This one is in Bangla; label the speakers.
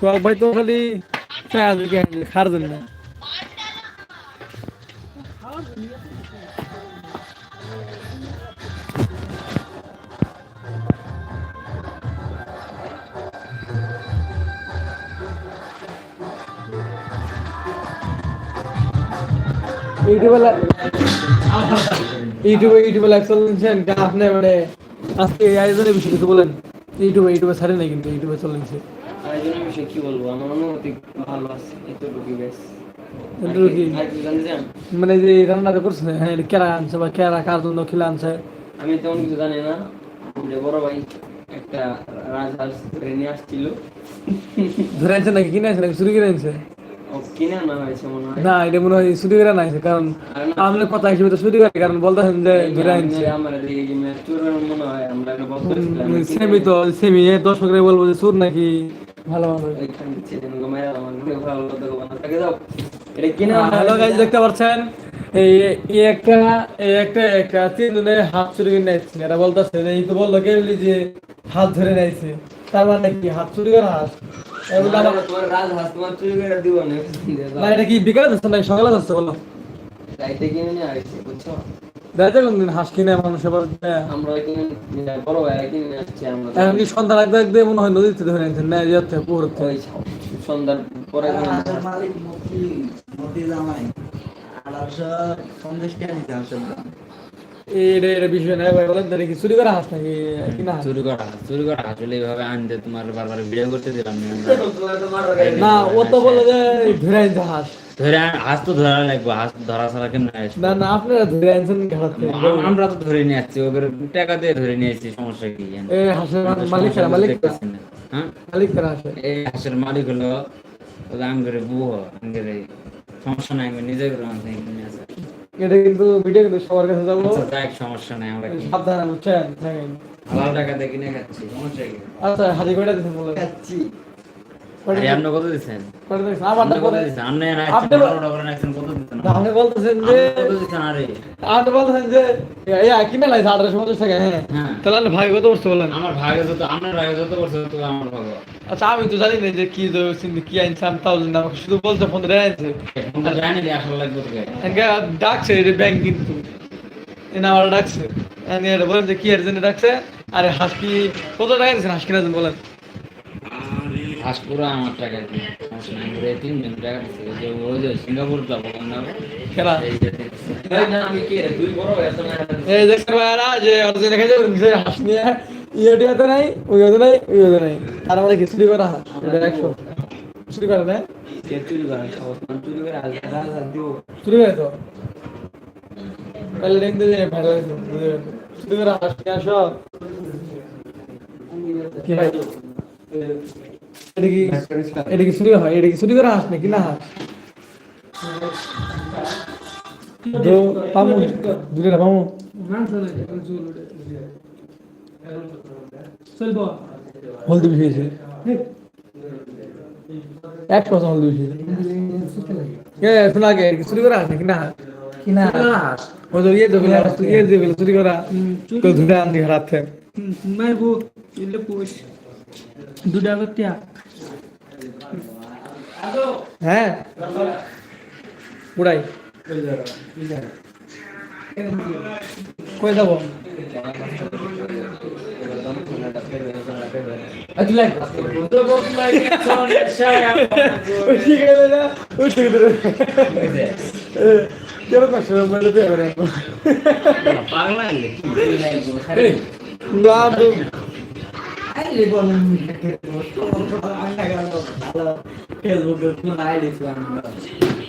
Speaker 1: সোহাগ ভাই তো খালি খার জন্য। ইউটিউবে ইউটিউবে লাইভ চলছেন আপনি মানে আজকে আয়োজনের বিষয়ে কিছু বলেন। ইউটিউবে ইউটিউবে ছাড়ে নাই কিন্তু, ইউটিউবে চলছে।
Speaker 2: আয়োজনের বিষয়ে কি বলব? আমার অনুমতি ভালো আছে এতটুকু বেশ?
Speaker 1: মানে যে রান্নাটা করছে হ্যাঁ কেরা আনছে বা কেরা কার জন্য খেলে আনছে?
Speaker 2: আমি তেমন কিছু জানি না। যে বড় ভাই একটা রাজহাঁস ধরে নিয়ে আসছিল।
Speaker 1: ধরে আনছে নাকি? কিনে আনছে নাকি? চুরি করে আনছে?
Speaker 2: ও কিনে আনা হয়েছে
Speaker 1: না এটা মনে চুরি করে আনছে কারণ আমাদের কথা হিসেবে তো চুরি করে কারণ বলতেছেন যে আনছে।
Speaker 2: মনে হয়
Speaker 1: সেমি তো সেমি দর্শকরা বলব যে চোর নাকি? হাত চুরি করে যে হাত ধরে নিয়েছে তার মানে কি, হাত চুরি করা হাত? এটা কি বিকালে যাচ্ছে না সকালে যাচ্ছে বলো?
Speaker 2: বুঝছ?
Speaker 1: দেখতে কোনদিন হাঁস কিনে মানুষ এবার
Speaker 2: আমরা কিনে বড় ভাই কিনে আসছি আমরা
Speaker 1: এখন কি সন্ধ্যা লাগতে লাগতে মনে হয় নদীতে ধরে নিয়েছেন না থেকে পুকুর থেকে।
Speaker 2: সন্ধ্যার পরে
Speaker 1: এটা এটা বিষয় না ভাই বলেন তাহলে কি চুরি করা হাঁস নাকি কিনা হাঁস?
Speaker 3: চুরি করা চুরি করা আসলে এইভাবে আনতে তোমার বারবার ভিডিও করতে দিলাম না।
Speaker 1: ও তো বলল যে ধরে হাঁস।
Speaker 3: ধরে আন- তো ধরা লাগবে হাঁস ধরা ছাড়া কেমন
Speaker 1: না না আপনারা ধরে আনছেন ঘাট থেকে?
Speaker 3: আম- আমরা তো ধরে নিয়ে আসছি ওদের টাকা দিয়ে ধরে নিয়ে আসছি সমস্যা কি?
Speaker 1: এই হাঁসের মালিক মালিক কারা?
Speaker 3: দেখতেছি না। হ্যাঁ?
Speaker 1: মালিক কারা
Speaker 3: এই হাঁসের মালিক হলো ওদের আঙ্গরে বুহ আঙ্গরে সমস্যা নাই আমি নিজে করে আনতে
Speaker 1: এটা কিন্তু ভিডিও কিন্তু সবার কাছে যাব।
Speaker 3: আচ্ছা, যাক, সমস্যা নাই আমরা হালাল টাকা দিয়ে কিনে খাচ্ছি সমস্যা কি?
Speaker 1: আচ্ছা হাজি কয়টা দিচ্ছেন বলে
Speaker 4: খাচ্ছি।
Speaker 3: আপনি কত দিচ্ছেন?
Speaker 1: কয়টা দিচ্ছেন আমারটা
Speaker 3: আপনি কত দিচ্ছেন? আপনি না
Speaker 1: আপনি বল-
Speaker 3: আপনি করে রাখছেন কত দিচ্ছেন।
Speaker 1: আপনি বলতেছেন যে
Speaker 3: কত দিচ্ছেন আরে?
Speaker 1: আপনি বলতেছেন যে এই কিনে লাইছে আঠারোশো পঞ্চাশ টাকা? হ্যাঁ।
Speaker 3: হ্যাঁ।
Speaker 1: তাহলে আপনি কত করতে বলেন?
Speaker 3: আমার ভাগে যত আপনার ভাগে যত করছে তত আমার ভাগে
Speaker 1: আচ্ছা আমি তো জানি না যে কি কি আনছে আমি তাও জানি আমাকে শুধু বলছে ফোন ধরে আনছে
Speaker 3: আমরা জানি যে আসলে লাগবে
Speaker 1: ডাকছে এটা ব্যাংক কিন্তু। আমার ডাকছে। আমি বলেন যে কি এর জন্য ডাকছে। আরে হাঁস কি কত টাকা দিচ্ছেন হাঁস কিনার জন্য বলেন?
Speaker 3: হাঁস পুরো আমার টাকা নাই আমরা এই টাকা দিচ্ছি ওই যে ওই যে সিঙ্গাপুর যাব
Speaker 1: খেলা।
Speaker 3: এই
Speaker 1: দেখতে পারা যে অর্জুন দেখে যাবেন যে হাঁস নিয়ে ইয়েটি হতে নাই ওই হতে নাই ওই হতে নাই। তার মানে চুরি করা হাঁস? একশো চুরি করে না
Speaker 2: চুরি করে চুরি করে
Speaker 1: চুরি তো? তাহলে দেখতে যে ভালো চুরি করে হাঁস নিয়ে আসো। কি এটা কি এটা কি চুরি হয় এটা কি চুরি করা হাঁস নাকি না হাঁস দো পামু দূরে পামু হলদি বিষয়েছে এক পাশে হলদি বিষয়েছে এ শোনা আগে চুরি করা হাঁস নাকি না হাঁস
Speaker 4: কিনা
Speaker 1: ওই যে ইয়ে দেবে ইয়ে দেবে চুরি করা কেউ ধুতে আনতে হারাত থেকে
Speaker 4: মারবো ইলে পুষ দুটা করতিয়া
Speaker 1: হ্যাঁ উড়াই কই যাব আচ্ছা লাগ ওই কষ্ট মানে পেয়ে গেল
Speaker 3: পাগলা হলে
Speaker 1: এই নাম